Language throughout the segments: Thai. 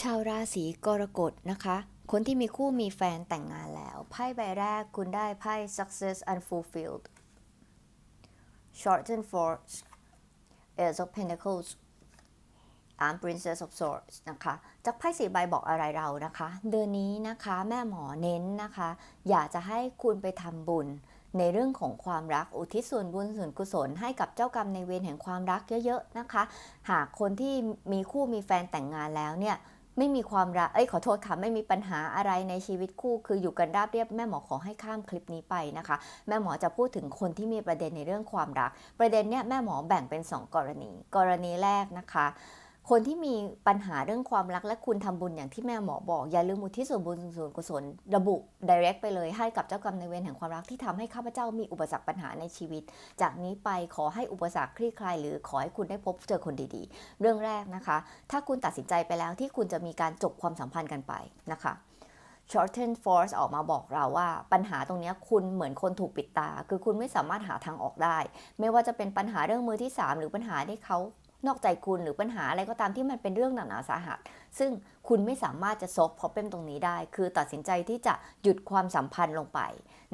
ชาวราศีกรกฎนะคะ คนที่มีคู่มีแฟนแต่งงานแล้ว ไพ่ใบแรกคุณได้ไพ่ success unfulfilled shorten force ace of pentacles and princess of swords นะคะ จากไพ่สีใบบอกอะไรเรานะคะ เดือนนี้นะคะแม่หมอเน้นนะคะ อยากจะให้คุณไปทำบุญ ในเรื่องของความรักอุทิศส่วนบุญส่วนกุศลให้กับเจ้ากรรมในเวรแห่งความรักเยอะๆนะคะ หากคนที่มีคู่มีแฟนแต่งงานแล้วเนี่ย ไม่มีความรัก เอ้ยขอโทษค่ะ ไม่มีปัญหาอะไรในชีวิตคู่ คืออยู่กันราบเรียบแม่หมอขอให้ข้ามคลิปนี้ไปนะคะ แม่หมอจะพูดถึงคนที่มีประเด็นในเรื่องความรัก ประเด็นเนี้ยแม่หมอแบ่งเป็น 2 กรณี กรณีแรกนะคะ คนที่มีปัญหาเรื่องความรักและคุณทำบุญอย่างที่แม่หมอบอก อย่าลืมอุทิศส่วนบุญส่วนกุศลระบุ direct ไปเลยให้กับเจ้ากรรมนายเวรแห่งความรักที่ทำให้ข้าพเจ้ามีอุปสรรคปัญหาในชีวิต จากนี้ไปขอให้อุปสรรคคลี่คลายหรือขอให้คุณได้พบเจอคนดีๆ เรื่องแรกนะคะ ถ้าคุณตัดสินใจไปแล้วที่คุณจะมีการจบความสัมพันธ์กันไปนะคะ shorten force ออกมาบอกเราว่า ปัญหาตรงนี้คุณเหมือนคนถูกปิดตา คือคุณไม่สามารถหาทางออกได้ ไม่ว่าจะเป็นปัญหาเรื่องมือที่ 3 หรือปัญหาที่เขา นอกใจคุณหรือปัญหาอะไรก็ตามที่มันเป็นเรื่องหนักหนาสาหัส ซึ่งคุณไม่สามารถจะซบพอเป็นตรงนี้ได้ คือตัดสินใจที่จะหยุดความสัมพันธ์ลงไป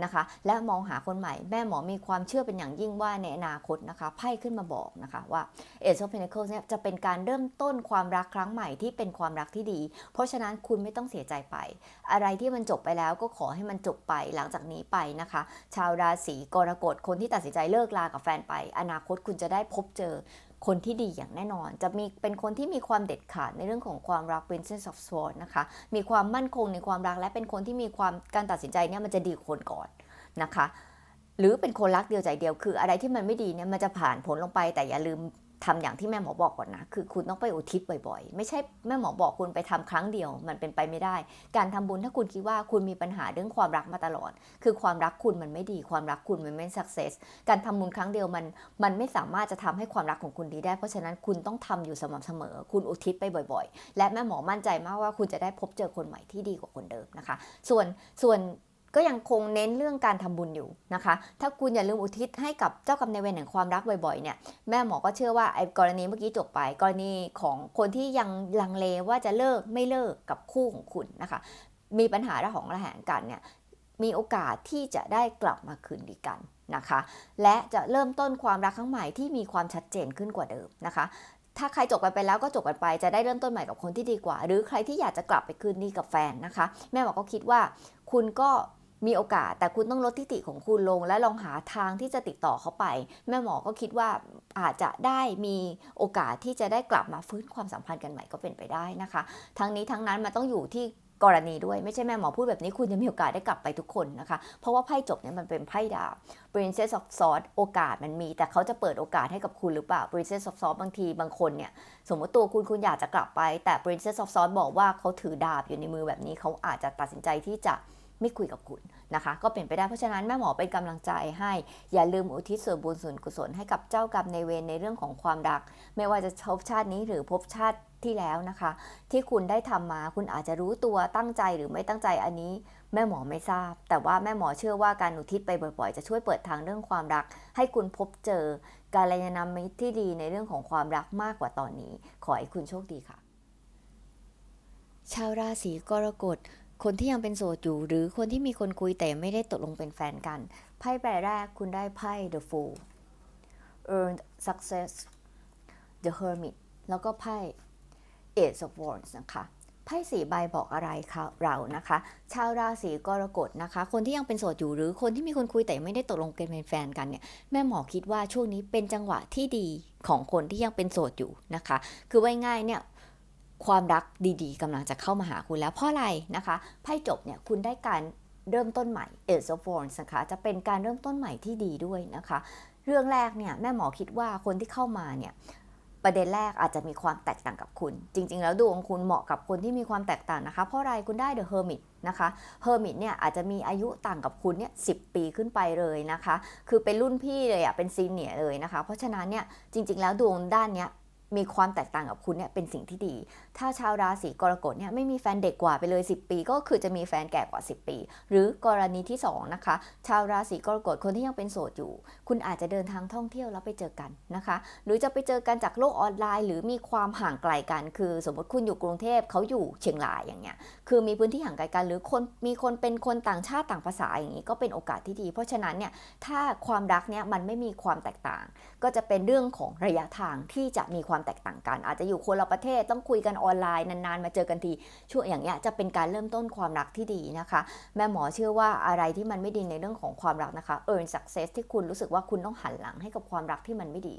นะคะ และมองหาคนใหม่ แม่หมอมีความเชื่อเป็นอย่างยิ่งว่าในอนาคตนะคะไพ่ขึ้นมาบอกนะคะว่า Ace of Pentacles เนี่ยจะเป็นการเริ่มต้นความรักครั้งใหม่ที่เป็นความรักที่ดี เพราะฉะนั้นคุณไม่ต้องเสียใจไป อะไรที่มันจบไปแล้วก็ขอให้มันจบไปหลังจากนี้ไปนะคะ ชาวราศีกรกฎคนที่ตัดสินใจเลิกลากับแฟนไป อนาคตคุณจะได้พบเจอ คนที่ดีอย่างแน่นอน จะมีเป็นคนที่มีความเด็ดขาดในเรื่องของความรัก Princess of Swords นะคะ มีความมั่นคงในความรักและเป็นคนที่มีความการตัดสินใจเนี่ยมันจะดีคนก่อนนะคะหรือเป็นคนรักเดียวใจเดียวคืออะไรที่มันไม่ดีเนี่ยมันจะผ่านผลลงไปแต่อย่าลืม ทำอย่างที่แม่หมอบอกก่อนนะ คือคุณต้องไปอุทิศบ่อยๆ ไม่ใช่แม่หมอบอกคุณไปทำครั้งเดียว มันเป็นไปไม่ได้ การทำบุญถ้าคุณคิดว่าคุณมีปัญหาเรื่องความรักมาตลอด คือความรักคุณมันไม่ดี ความรักคุณมันไม่สักเซส การทำบุญครั้งเดียวมันมันไม่สามารถจะทำให้ความรักของคุณดีได้ เพราะฉะนั้นคุณต้องทำอยู่สม่ำเสมอ คุณอุทิศไปบ่อย ๆ และแม่หมอมั่นใจมากว่าคุณจะได้พบเจอคนใหม่ที่ดีกว่าคนเดิมนะคะ ส่วนส่วน ก็ยังคงเน้นเรื่องการทำบุญอยู่นะคะ ถ้าคุณอย่าลืมอุทิศให้กับเจ้ากรรมนายเวรแห่งความรักบ่อยๆเนี่ยแม่หมอก็เชื่อว่าไอ้กรณีเมื่อกี้จบไป กรณีของคนที่ยังลังเลว่าจะเลิกไม่เลิกกับคู่ของคุณนะคะ มีปัญหาระหองระแหงกันเนี่ยมีโอกาสที่จะได้กลับมาคืนดีกันนะคะ และจะเริ่มต้นความรักครั้งใหม่ที่มีความชัดเจนขึ้นกว่าเดิมนะคะถ้าใครจบกันไปแล้วก็จบกันไปจะได้เริ่มต้นใหม่กับคนที่ดีกว่า หรือใครที่อยากจะกลับไปคืนดีกับแฟนนะคะ แม่หมอก็คิดว่าคุณก็ มีโอกาสแต่คุณต้องลดทิฐิของคุณลง และลองหาทางที่จะติดต่อเขาไป แม่หมอก็คิดว่าอาจจะได้มีโอกาสที่จะได้กลับมาฟื้นความสัมพันธ์กันใหม่ก็เป็นไปได้นะคะ ทั้งนี้ทั้งนั้นมันต้องอยู่ที่กรณีด้วยไม่ใช่แม่หมอพูดแบบนี้คุณจะมีโอกาสได้กลับไปทุกคนนะคะ เพราะว่าไพ่จบเนี่ยมันเป็นไพ่ดาว Princess of Swords โอกาสมันมี แต่เขาจะเปิดโอกาสให้กับคุณหรือเปล่า Princess of Swords บางทีบางคนเนี่ยสมมติตัวคุณคุณอยากจะกลับไปแต่ Princess of Swords บอกว่าเขาถือดาบอยู่ในมือแบบนี้เขาอาจจะตัดสินใจที่จะ ไม่คุยกับคุณนะคะ ก็เป็นไปได้เพราะฉะนั้นแม่หมอเป็นกำลังใจให้ อย่าลืมอุทิศส่วนบุญส่วนกุศลให้กับเจ้ากรรมในเวรในเรื่องของความรัก ไม่ว่าจะพบชาตินี้หรือพบชาติที่แล้วนะคะ ที่คุณได้ทำมาคุณอาจจะรู้ตัวตั้งใจหรือไม่ตั้งใจอันนี้แม่หมอไม่ทราบ แต่ว่าแม่หมอเชื่อว่าการอุทิศไปบ่อยๆ จะช่วยเปิดทางเรื่องความรัก ให้คุณพบเจอการยานมิตรที่ดีในเรื่องของความรักมากกว่าตอนนี้ ขอให้คุณโชคดีค่ะ ชาวราศีกรกฎ คนที่ยังเป็นโสดอยู่ หรือคนที่มีคนคุยแต่ไม่ได้ตกลงเป็นแฟนกัน ไพ่ใบแรกคุณได้ไพ่ The Fool Earned Success The Hermit แล้วก็ไพ่ Ace of Wands นะคะไพ่สีใบบอกอะไรคะเรานะคะ ชาวราศีกรกฎนะคะ คนที่ยังเป็นโสดอยู่หรือคนที่มีคนคุยแต่ไม่ได้ตกลงกันเป็นแฟนกันเนี่ยแม่หมอคิดว่าช่วงนี้เป็นจังหวะที่ดีของคนที่ยังเป็นโสดอยู่นะคะ คือว่าง่ายเนี่ย ความรักดีๆกำลังจะเข้ามาหาคุณแล้วเพราะอะไรนะคะไพ่จบเนี่ยคุณได้การเริ่มต้นใหม่ Ace of Wands นะคะจะเป็นการเริ่มต้นใหม่ที่ดีด้วยนะคะ เรื่องแรกเนี่ยแม่หมอคิดว่าคนที่เข้ามาเนี่ยประเด็นแรกอาจจะมีความแตกต่างกับคุณ จริง ๆ แล้วดวงคุณเหมาะกับคนที่มีความแตกต่างนะคะ เพราะอะไรคุณได้ The Hermit นะคะ Hermit เนี่ยอาจจะมีอายุต่างกับคุณเนี่ยสิปีขึ้นไปเลยนะคะ คือเป็นรุ่นพี่เลยอะเป็นซีเนียเลยนะคะ เพราะฉะนั้นเนี่ยจริง ๆ แล้วดวงด้านเนี้ย มีความแตกต่างกับคุณเนี่ยเป็นสิ่งที่ดี ถ้าชาวราศีกรกฎเนี่ยไม่มีแฟนเด็กกว่าไปเลย 10 ปี ก็คือจะมีแฟนแก่กว่า 10 ปี หรือกรณีที่สองนะคะชาวราศีกรกฎคนที่ยังเป็นโสดอยู่ คุณอาจจะเดินทางท่องเที่ยวแล้วไปเจอกันนะคะ หรือจะไปเจอกันจากโลกออนไลน์ หรือมีความห่างไกลกัน คือสมมติคุณอยู่กรุงเทพเขาอยู่เชียงรายอย่างเงี้ยคือมีพื้นที่ห่างไกลกันหรือคนมีคนเป็นคนต่างชาติต่างภาษาอย่างนี้ก็เป็นโอกาสที่ดี เพราะฉะนั้นเนี่ยถ้าความรักเนี่ยมันไม่มีความแตกต่าง ก็จะเป็นเรื่องของระยะทางที่จะมีความแตกต่างกัน อาจจะอยู่คนละประเทศต้องคุยกันออนไลน์นานๆ มาเจอกันทีช่วงอย่างเงี้ยจะเป็นการเริ่มต้นความรักที่ดีนะคะ แม่หมอเชื่อว่าอะไรที่มันไม่ดีในเรื่องของความรักนะคะ earn success ที่คุณรู้สึกว่าคุณต้องหันหลังให้กับความรักที่มันไม่ดี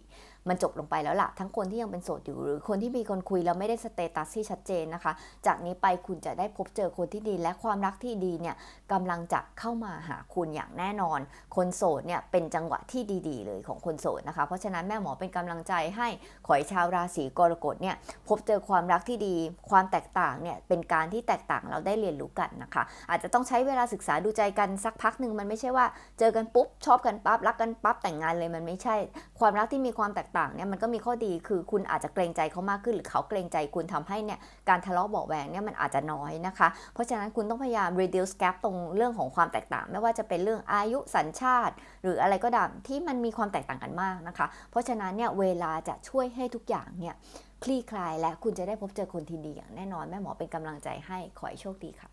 มันจบลงไปแล้วล่ะ ทั้งคนที่ยังเป็นโสดอยู่หรือคนที่มีคนคุยแล้วไม่ได้สเตตัสที่ชัดเจนนะคะ จากนี้ไปคุณจะได้พบเจอคนที่ดีและความรักที่ดีเนี่ยกำลังจะเข้ามาหาคุณอย่างแน่นอน คนโสดเนี่ยเป็นจังหวะที่ดีๆ เลยของคนโสดนะคะ เพราะฉะนั้นแม่หมอเป็นกำลังใจให้ขอให้ชาวราศีกรกฎเนี่ยพบเจอความรักที่ดี ความแตกต่างเนี่ยเป็นการที่แตกต่างเราได้เรียนรู้กันนะคะ อาจจะต้องใช้เวลาศึกษาดูใจกันสักพักหนึ่งมันไม่ใช่ว่า เจอกันปุ๊บชอบกันปั๊บรักกันปั๊บแต่งงานเลยมันไม่ใช่ ความรักที่มีความแตกต่างเนี่ยมันก็มีข้อดีคือคุณอาจจะเกรงใจเขามากขึ้นหรือเขาเกรงใจคุณทำให้เนี่ยการทะเลาะเบาะแวงเนี่ยมันอาจจะน้อยนะคะ เพราะฉะนั้นคุณต้องพยายาม reduce gap ตรงเรื่องของความแตกต่าง ไม่ว่าจะเป็นเรื่องอายุสัญชาติ หรืออะไรก็ตามที่มันมีความแตกต่างกันมากนะคะ เพราะฉะนั้นเนี่ยเวลาจะช่วยให้ทุกอย่างเนี่ยคลี่คลายและคุณจะได้พบเจอคนที่ดีอย่างแน่นอนแม่หมอเป็นกำลังใจให้ขอให้โชคดีค่ะ